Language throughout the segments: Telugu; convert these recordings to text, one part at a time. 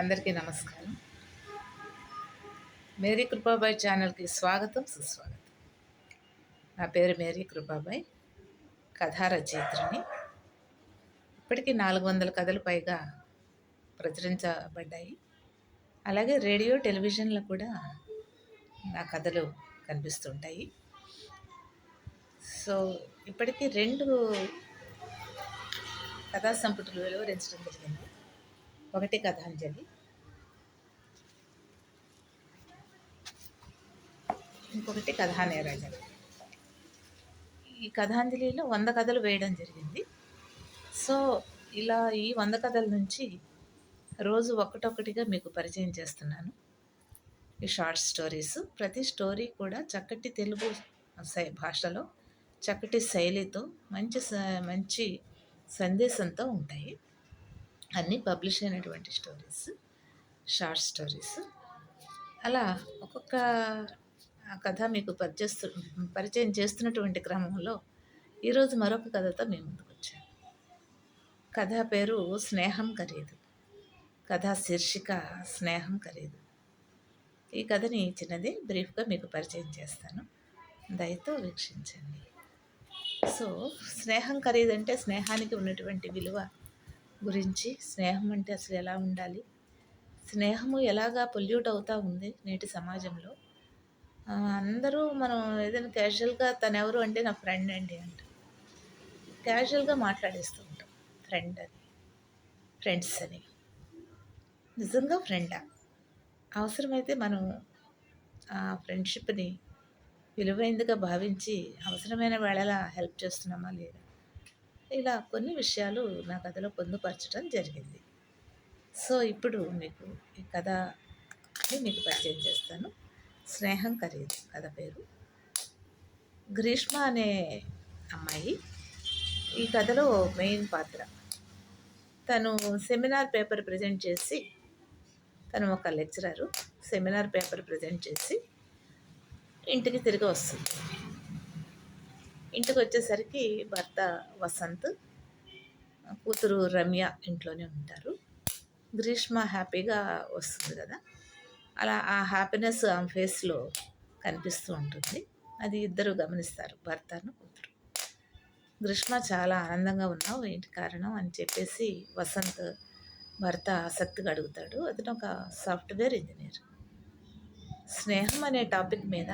అందరికీ నమస్కారం. మేరీ కృపాబాయ్ ఛానల్కి స్వాగతం సుస్వాగతం. నా పేరు మేరీ కృపాబాయ్ కథా రచయిత్రిని ఇప్పటికీ నాలుగు వందల కథలు పైగా ప్రచురించబడ్డాయి. అలాగే రేడియో టెలివిజన్లో కూడా నా కథలు కనిపిస్తుంటాయి. సో ఇప్పటికీ రెండు కథా సంపుటలు వెలువరించడం జరిగింది. ఒకటి కథాంజలి ఇంకొకటి కథానేరాజన ఈ కథాంజలిలో వంద కథలు వేయడం జరిగింది. సో ఇలా ఈ వంద కథల నుంచి రోజు ఒకటొకటిగా మీకు పరిచయం చేస్తున్నాను. ఈ షార్ట్ స్టోరీస్. ప్రతి స్టోరీ కూడా చక్కటి తెలుగు శై భాషలో చక్కటి శైలితో మంచి స- మంచి సందేశంతో ఉంటాయి. అన్నీ పబ్లిష్ అయినటువంటి స్టోరీస్ షార్ట్ స్టోరీస్. అలా ఒక్కొక్క ఆ కథ మీకు పరిచేస్తు పరిచయం చేస్తున్నటువంటి క్రమంలో ఈరోజు మరొక కథతో మేము ముందుకు వచ్చాను. కథ పేరు స్నేహం ఖరీదు కథ శీర్షిక స్నేహం ఖరీదు ఈ కథని చిన్నది బ్రీఫ్గా మీకు పరిచయం చేస్తాను. దయతో వీక్షించండి. సో స్నేహం ఖరీదంటే స్నేహానికి ఉన్నటువంటి విలువ గురించి స్నేహం అంటే అసలు ఎలా ఉండాలి? స్నేహము ఎలాగా పొల్యూట్ అవుతూ ఉంది నేటి సమాజంలో? అందరూ మనం ఏదైనా క్యాజువల్గా తను ఎవరు అంటే నా ఫ్రెండ్ అండి అంట. క్యాజువల్గా మాట్లాడేస్తూ ఉంటాం. ఫ్రెండ్ అని. ఫ్రెండ్స్ అని. నిజంగా ఫ్రెండా అవసరమైతే మనం ఆ ఫ్రెండ్షిప్ని విలువైందిగా భావించి అవసరమైన వేళలా హెల్ప్ చేస్తున్నామా లేదా? ఇలా కొన్ని విషయాలు నా కథలో పొందుపరచడం జరిగింది. సో ఇప్పుడు మీకు ఈ కథ మీకు పరిచయం చేస్తాను. స్నేహం ఖరీదు కథ పేరు గ్రీష్మ అనే అమ్మాయి. ఈ కథలో మెయిన్ పాత్ర. తను సెమినార్ పేపర్ ప్రజెంట్ చేసి తను ఒక లెక్చరరు సెమినార్ పేపర్ ప్రజెంట్ చేసి ఇంటికి తిరిగి వస్తుంది. ఇంటికి వచ్చేసరికి భర్త వసంత్ కూతురు రమ్య ఇంట్లోనే ఉంటారు. గ్రీష్మ హ్యాపీగా వస్తుంది కదా. అలా ఆ హ్యాపీనెస్ ఆమె ఫేస్లో కనిపిస్తూ ఉంటుంది. అది ఇద్దరు గమనిస్తారు భర్తను కూతురు. గ్రీష్మ చాలా ఆనందంగా ఉన్నావు ఏంటి కారణం అని చెప్పేసి వసంత్ భర్త ఆసక్తిగా అడుగుతాడు. అతను ఒక సాఫ్ట్వేర్ ఇంజనీర్. స్నేహం అనే టాపిక్ మీద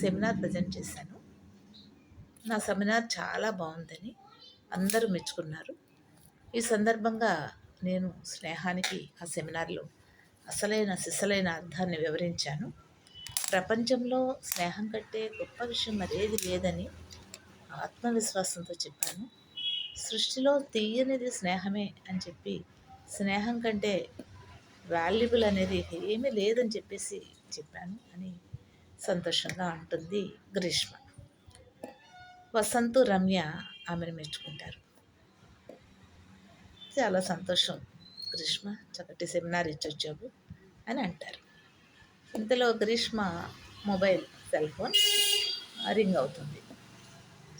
సెమినార్ ప్రజెంట్ చేశాను. నా సెమినార్ చాలా బాగుందని అందరూ మెచ్చుకున్నారు. ఈ సందర్భంగా నేను స్నేహానికి ఆ సెమినార్లో అసలైన సిసలైన అర్థాన్ని వివరించాను. ప్రపంచంలో స్నేహం కంటే గొప్ప విషయం మరేది లేదని ఆత్మవిశ్వాసంతో చెప్పాను. సృష్టిలో తీయనిది స్నేహమే అని చెప్పి స్నేహం కంటే వాల్యుబుల్ అనేది ఏమీ లేదని చెప్పేసి చెప్పాను అని సంతోషంగా అంటుంది గ్రీష్మ. వసంతు రమ్య ఆమెను మెచ్చుకుంటారు. చాలా సంతోషం. గ్రీష్మ చక్కటి సెమినార్ ఇచ్చొచ్చావు అని అంటారు. ఇంతలో Greeshma mobile cell phone ring అవుతుంది.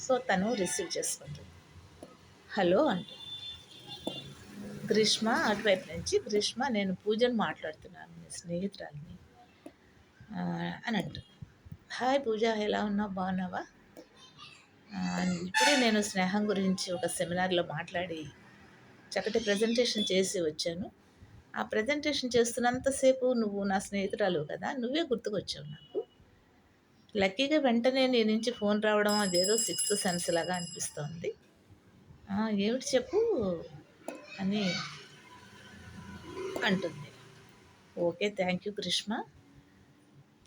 సో తను రిసీవ్ చేసుకుంటుంది. హలో అంటుంది గ్రీష్మ అటువైపు నుంచి గ్రీష్మ నేను పూజను మాట్లాడుతున్నాను మీ స్నేహితురాలని అని అంటుంది హాయ్ పూజ ఎలా ఉన్నావు? బాగున్నావా? ఇప్పుడే నేను స్నేహం గురించి ఒక సెమినార్లో మాట్లాడి చక్కటి ప్రజెంటేషన్ చేసి వచ్చాను. ఆ ప్రజెంటేషన్ చేస్తున్నంతసేపు నువ్వు నా స్నేహితురాలు కదా నువ్వే గుర్తుకొచ్చావు నాకు. లక్కీగా వెంటనే నీ నుంచి ఫోన్ రావడం అదేదో సిక్స్త్ సెన్స్ లాగా అనిపిస్తోంది. ఏమిటి చెప్పు? అని అంటుంది. ఓకే థ్యాంక్ యూ కృష్ణ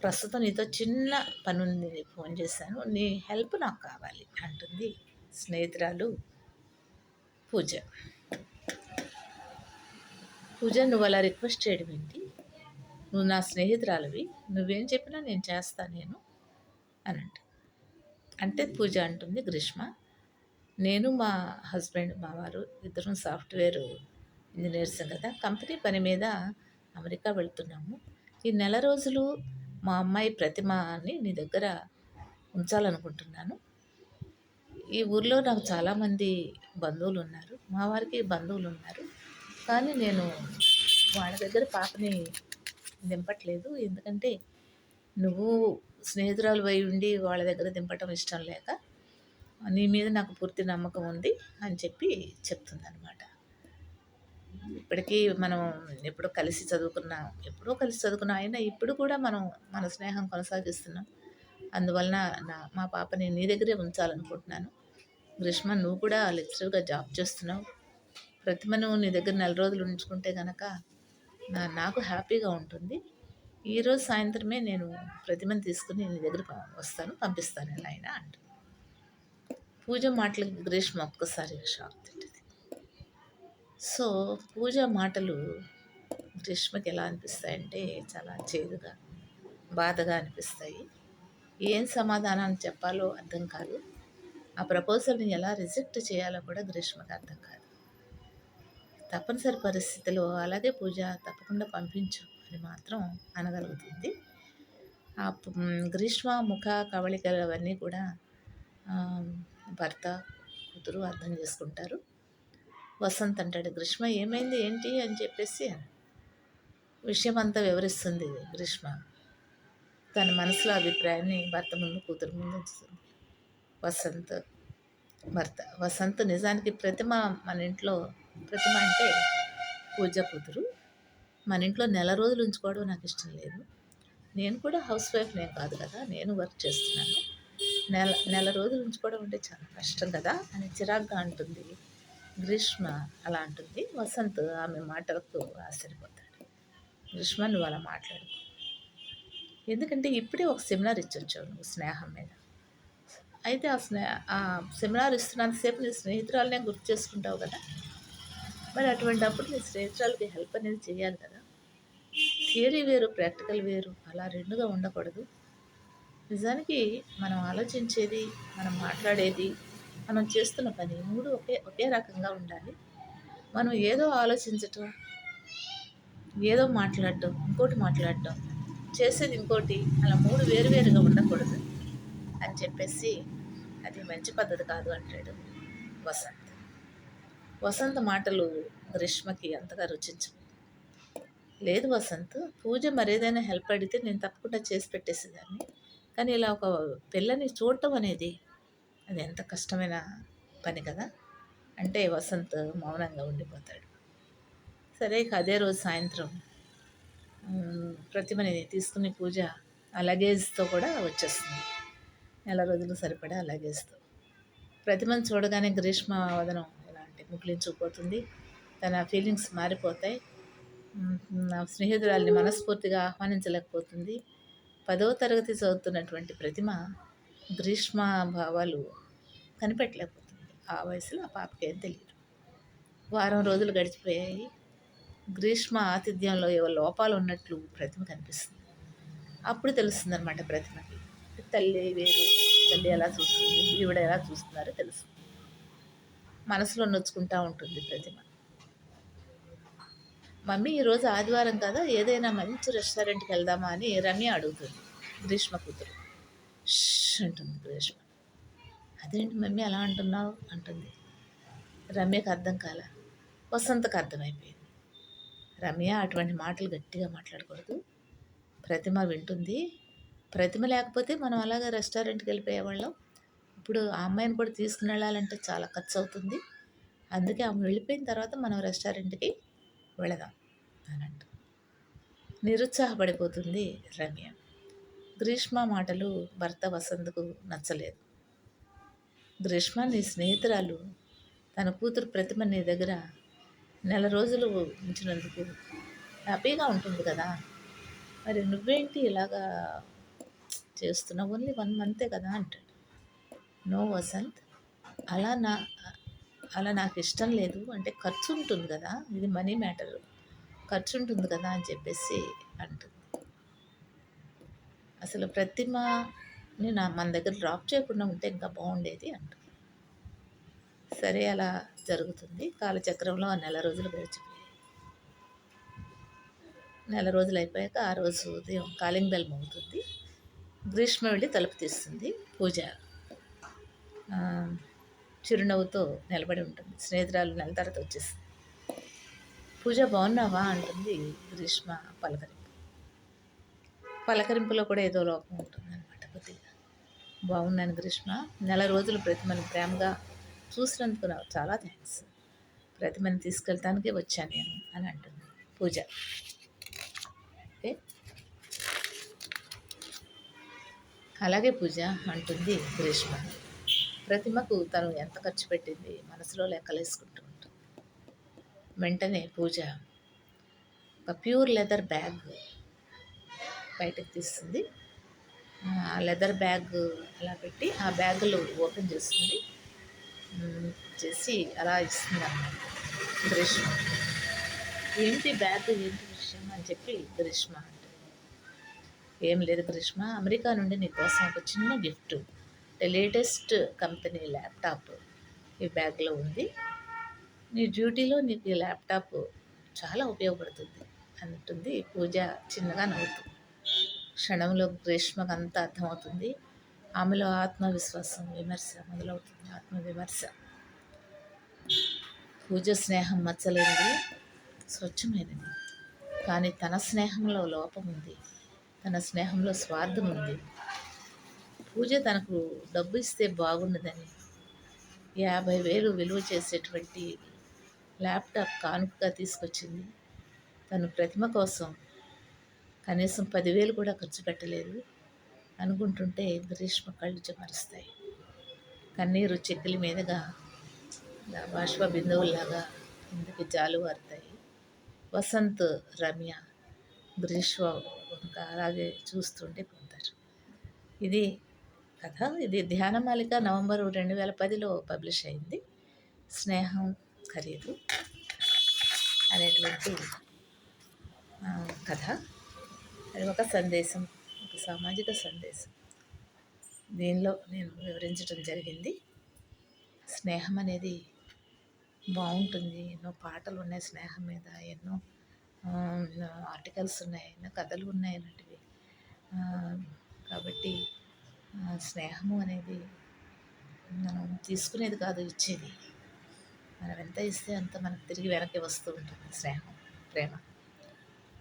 ప్రస్తుతం నీతో చిన్న పని ఉంది ఫోన్ చేశాను. నీ హెల్ప్ నాకు కావాలి అంటుంది స్నేహితురాలు పూజ. పూజ నువ్వు అలా రిక్వెస్ట్ చేయడం ఏంటి? నువ్వు నా స్నేహితురాలివి నువ్వేం చెప్పినా నేను చేస్తా నేను అని అంట అంటే పూజ అంటుంది గ్రీష్మ నేను మా హస్బెండ్ మా వారు ఇద్దరం సాఫ్ట్వేర్ ఇంజనీర్స్ కదా కంపెనీ పని మీద అమెరికా వెళ్తున్నాము. ఈ నెల రోజులు మా అమ్మాయి ప్రతిమని నీ దగ్గర ఉంచాలనుకుంటున్నాను. ఈ ఊర్లో నాకు చాలామంది బంధువులు ఉన్నారు. మా వారికి బంధువులు ఉన్నారు. కానీ నేను వాళ్ళ దగ్గర పాపని దింపట్లేదు. ఎందుకంటే నువ్వు స్నేహితురాలు అయి ఉండి వాళ్ళ దగ్గర దింపటం ఇష్టం లేక నీ మీద నాకు పూర్తి నమ్మకం ఉంది అని చెప్పి చెప్తుందనమాట ఇప్పటికీ మనం ఎప్పుడో కలిసి చదువుకున్నాం ఎప్పుడో కలిసి చదువుకున్నాం అయినా ఇప్పుడు కూడా మనం మన స్నేహం కొనసాగిస్తున్నాం. అందువలన నా మా పాపని నీ దగ్గరే ఉంచాలనుకుంటున్నాను. గ్రీష్మ నువ్వు కూడా లెక్చరర్గా జాబ్ చేస్తున్నావు. ప్రతిమను నీ దగ్గర నెల రోజులు ఉంచుకుంటే కనుక నా నాకు హ్యాపీగా ఉంటుంది. ఈరోజు సాయంత్రమే నేను ప్రతిమను తీసుకుని నీ దగ్గర వస్తాను పంపిస్తాను ఎలా అయినా అంట. పూజ మాటలకి గ్రీష్మ ఒక్కసారి షాక్ తింటుంది సో పూజ మాటలు గ్రీష్మకి ఎలా అనిపిస్తాయంటే చాలా చేదుగా బాధగా అనిపిస్తాయి. ఏం సమాధానం చెప్పాలో అర్థం కాదు. ఆ ప్రపోజల్ని ఎలా రిజెక్ట్ చేయాలో కూడా గ్రీష్మకి అర్థం కాదు. తప్పనిసరి పరిస్థితిలో అలాగే పూజ తప్పకుండా పంపించు అని మాత్రం అనగలుగుతుంది. ఆ గ్రీష్మ ముఖ కవళికలు అవన్నీ కూడా భర్త కూతురు అర్థం చేసుకుంటారు. వసంత్ అంటాడు గ్రీష్మ ఏమైంది? ఏంటి? అని చెప్పేసి విషయం అంతా వివరిస్తుంది గ్రీష్మ. తన మనసులో అభిప్రాయాన్ని భర్త ముందు కూతురు ముందు ఉంచుతుంది. వసంత్ భర్త వసంత్ నిజానికి ప్రతిమ మన ఇంట్లో ప్రతిమ అంటే పూజ కూతురు. మన ఇంట్లో నెల రోజులు ఉంచుకోవడం నాకు ఇష్టం లేదు. నేను కూడా హౌస్ వైఫ్ నేను కాదు కదా నేను వర్క్ చేస్తున్నాను. నెల నెల రోజులు ఉంచుకోవడం అంటే చాలా కష్టం కదా అని చిరాగ్గా అంటుంది. గ్రీష్మ అలా అంటుంది. వసంత్ ఆమె మాటలకు ఆశ్చర్యపోతాడు. గ్రీష్మ నువ్వు అలా మాట్లాడు. ఎందుకంటే ఇప్పుడే ఒక సెమినార్ ఇచ్చొచ్చావు నువ్వు స్నేహం మీద. అయితే ఆ స్నే ఆ సెమినార్ ఇస్తున్నంతసేపు నీ స్నేహితురాలనే గుర్తు చేసుకుంటావు కదా? మరి అటువంటి అప్పుడు నీ స్నేహితురాలకి హెల్ప్ అనేది చేయాలి కదా. థియరీ వేరు ప్రాక్టికల్ వేరు అలా రెండుగా ఉండకూడదు. నిజానికి మనం ఆలోచించేది మనం మాట్లాడేది మనం చేస్తున్న పని మూడు ఒకే ఒకే రకంగా ఉండాలి. మనం ఏదో ఆలోచించటం ఏదో మాట్లాడటం ఇంకోటి మాట్లాడటం చేసేది ఇంకోటి అలా మూడు వేరువేరుగా ఉండకూడదు అని చెప్పేసి అది మంచి పద్ధతి కాదు అంటాడు వసంత్. వసంత మాటలు గ్రీష్మకి అంతగా రుచించవు లేదు వసంత్ పూజ మరేదైనా హెల్ప్ అడిగితే నేను తప్పకుండా చేసి పెట్టేసేదాన్ని. కానీ ఇలా ఒక పిల్లని చూడటం అనేది అది ఎంత కష్టమైన పని కదా. అంటే వసంత్ మౌనంగా ఉండిపోతాడు. సరే అదే రోజు సాయంత్రం ప్రతిమని తీసుకుని పూజ ఆ లగేజ్తో కూడా వచ్చేస్తుంది. నెల రోజులు సరిపడా లగేజ్తో. ప్రతిమను చూడగానే గ్రీష్మ వదనం ఎలాంటి తన ఫీలింగ్స్ మారిపోతాయి. నా స్నేహితురాల్ని మనస్ఫూర్తిగా ఆహ్వానించలేకపోతుంది. పదో తరగతి చదువుతున్నటువంటి ప్రతిమ గ్రీష్మ భావాలు కనిపెట్టలేకపోతుంది. ఆ వయసులో ఆ పాపకి ఏం తెలియదు. వారం రోజులు గడిచిపోయాయి. గ్రీష్మ ఆతిథ్యంలో ఏవో లోపాలు ఉన్నట్లు ప్రతిమ కనిపిస్తుంది. అప్పుడు తెలుస్తుంది అనమాట ప్రతిమకి. తల్లి వేరు తల్లి ఎలా చూస్తుంది ఈవిడ ఎలా చూస్తున్నారో తెలుసు మనసులో నొచ్చుకుంటా ఉంటుంది ప్రతిమ. మమ్మీ ఈరోజు ఆదివారం కదా ఏదైనా మంచి రెస్టారెంట్కి వెళ్దామా అని రమ్య అడుగుతుంది. గ్రీష్మ కూతురు. అంటుంది గ్రీష్మ. అదేంటి మమ్మీ అలా అంటున్నావు? అంటుంది. రమ్యకు అర్థం కాల. వసంతకు అర్థమైపోయింది. రమ్య అటువంటి మాటలు గట్టిగా మాట్లాడకూడదు. ప్రతిమ వింటుంది. ప్రతిమ లేకపోతే మనం అలాగే రెస్టారెంట్కి వెళ్ళిపోయేవాళ్ళం. ఇప్పుడు ఆ అమ్మాయిని కూడా తీసుకుని వెళ్ళాలంటే చాలా ఖర్చు అవుతుంది అందుకే ఆమె వెళ్ళిపోయిన తర్వాత మనం రెస్టారెంట్కి వెళదాం అన్నట్టు. నిరుత్సాహపడిపోతుంది రమ్య. గ్రీష్మ మాటలు భర్త వసంత్కు నచ్చలేదు. గ్రీష్మ నీ స్నేహితురాలు తన కూతురు ప్రతిమ నీ దగ్గర నెల రోజులు ఉంచినందుకు హ్యాపీగా ఉంటుంది కదా. మరి నువ్వేంటి ఇలాగా చేస్తున్నావు? ఓన్లీ వన్ మంతే కదా అంటాడు. నో వసంత్. అలా నా అలా నాకు ఇష్టం లేదు. అంటే ఖర్చు ఉంటుంది కదా ఇది మనీ మ్యాటర్. ఖర్చు ఉంటుంది కదా అని చెప్పేసి అంటుంది. అసలు ప్రతిమని నా మన దగ్గర డ్రాప్ చేయకుండా ఉంటే ఇంకా బాగుండేది అంటుంది. సరే అలా జరుగుతుంది. కాలచక్రంలో ఆ నెల రోజులు గడిచిపోయాయి. నెల రోజులు అయిపోయాక ఆ రోజు ఉదయం కాలింగ్ బెల్ మోగుతుంది. గ్రీష్మ వెళ్ళి తలుపు తీస్తుంది. పూజ చిరునవ్వుతో నిలబడి ఉంటుంది. స్నేహితురాలు నెల తర్వాత వచ్చేస్తుంది. పూజ బాగున్నావా? అంటుంది గ్రీష్మ పలకరింపు. పలకరింపులో కూడా ఏదో లోపం ఉంటుంది అనమాట కొద్దిగా. బాగున్నాను గ్రీష్మ నెల రోజులు ప్రతిమని ప్రేమగా చూసినందుకు నాకు చాలా థ్యాంక్స్. ప్రతిమని తీసుకెళ్తానికే వచ్చాను నేను అని అంటుంది పూజ. ఓకే అలాగే పూజ అంటుంది గ్రీష్మ ప్రతిమకు తను ఎంత ఖర్చు పెట్టింది మనసులో లెక్కలేసుకుంటూ ఉంటుంది వెంటనే పూజ ఒక ప్యూర్ లెదర్ బ్యాగ్ బయటకు తీస్తుంది. ఆ లెదర్ బ్యాగ్ అలా పెట్టి ఆ బ్యాగులు ఓపెన్ చేస్తుంది. చేసి అలా ఇస్తుంది అన్నమాట గ్రీష్మ. ఏంటి బ్యాగ్ ఏంటి విషయం అని చెప్పి గ్రీష్మ అంటే ఏం లేదు గ్రీష్మ అమెరికా నుండి నీకోసం ఒక చిన్న గిఫ్ట్ లేటెస్ట్ కంపెనీ ల్యాప్టాప్ ఈ బ్యాగ్లో ఉంది. నీ డ్యూటీలో నీకు ఈ ల్యాప్టాప్ చాలా ఉపయోగపడుతుంది అంటుంది పూజ చిన్నగా నవ్వుతుంది క్షణంలో గ్రీష్మకు అంతా అర్థమవుతుంది. ఆమెలో ఆత్మవిశ్వాసం విమర్శ మొదలవుతుంది. ఆత్మవిమర్శ. పూజ స్నేహం మచ్చలేనిది స్వచ్ఛమైనది. కానీ తన స్నేహంలో లోపం ఉంది తన స్నేహంలో స్వార్థం ఉంది పూజ తనకు డబ్బు ఇస్తే బాగుండదని యాభై వేలు విలువ చేసేటువంటి ల్యాప్టాప్ కానుకగా తీసుకొచ్చింది. తను ప్రతిమ కోసం కనీసం పదివేలు కూడా ఖర్చు పెట్టలేదు. అనుకుంటుంటే గ్రీష్మ కళ్ళు చెమరుస్తాయి. కన్నీరు చెక్కుల మీదుగా బాష్ప బిందువుల్లాగా జాలు జాలువారుతాయి వసంత్ రమ్య గ్రీష్మ ఇంకా అలాగే చూస్తుంటే పోతారు ఇది కథ. ఇది ధ్యానమాలిక నవంబర్ రెండు వేల పదిలో పబ్లిష్ అయింది. స్నేహం ఖరీదు అనేటువంటి కథ. అది ఒక సందేశం ఒక సామాజిక సందేశం. దీనిలో నేను వివరించడం జరిగింది. స్నేహం అనేది బాగుంటుంది. ఎన్నో పాటలు ఉన్నాయి స్నేహం మీద ఎన్నో ఆర్టికల్స్ ఉన్నాయి ఎన్నో కథలు ఉన్నాయి అలాంటివి కాబట్టి స్నేహము అనేది మనం తీసుకునేది కాదు ఇచ్చేది. మనం ఎంత ఇస్తే అంత మనకు తిరిగి వెనక్కి వస్తూ ఉంటుంది స్నేహం ప్రేమ.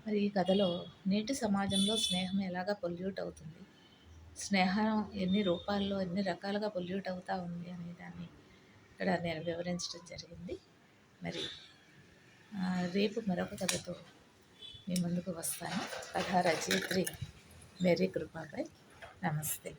మరి ఈ కథలో నేటి సమాజంలో స్నేహం ఎలాగా పొల్యూట్ అవుతుంది? స్నేహం ఎన్ని రూపాల్లో ఎన్ని రకాలుగా పొల్యూట్ అవుతూ ఉంది అనే దాన్ని ఇక్కడ నేను వివరించడం జరిగింది. మరి రేపు మరొక కథతో మీ ముందుకు వస్తాను. కథా రచయిత్రి మేరీ కృపాపై నమస్తే.